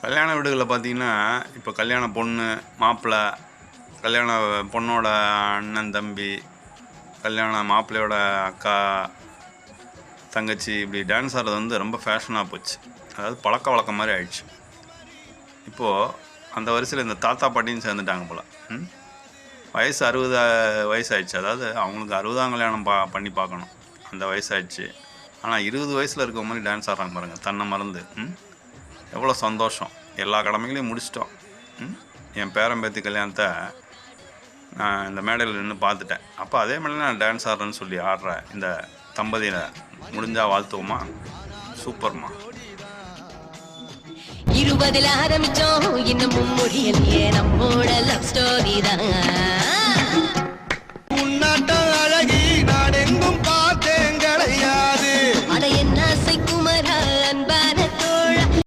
கல்யாண வீடுகளில் பார்த்தீங்கன்னா இப்போ கல்யாண பொண்ணு மாப்பிள்ளை கல்யாண பொண்ணோட அண்ணன் தம்பி கல்யாண மாப்பிள்ளையோட அக்கா தங்கச்சி இப்படி டான்ஸ் ஆடுறது வந்து ரொம்ப ஃபேஷனாக போச்சு. அதாவது பழக்க வழக்கம் மாதிரி ஆயிடுச்சு. இப்போது அந்த வரிசையில் இந்த தாத்தா பாட்டின்னு சேர்ந்துட்டாங்க போல். ம்? வயசு அறுபது வயசு அதாவது அவங்களுக்கு அறுபதாம் கல்யாணம் பா பண்ணி பார்க்கணும். அந்த வயசாயிடுச்சு. ஆனால் இருபது வயசில் இருக்க மாதிரி டான்ஸ் ஆடுறாங்க பாருங்கள் தன்னை மறந்து. எவ்வளோ சந்தோஷம். எல்லா கடமைகளையும் முடிச்சிட்டோம். ம்? என் பேரம்பேத்தி கல்யாணத்தை நான் இந்த மேடையில் நின்று பார்த்துட்டேன். அப்போ அதே மாதிரி நான் டான்ஸ் ஆடுறேன்னு சொல்லி ஆடுற இந்த தம்பதியில் முடிஞ்சால் வாழ்த்துவோமா? சூப்பர்மா. இருபதில் ஆரம்பிச்சோம் இன்னமும் முடியலையே. நம்மோட லவ் ஸ்டோரி தான்.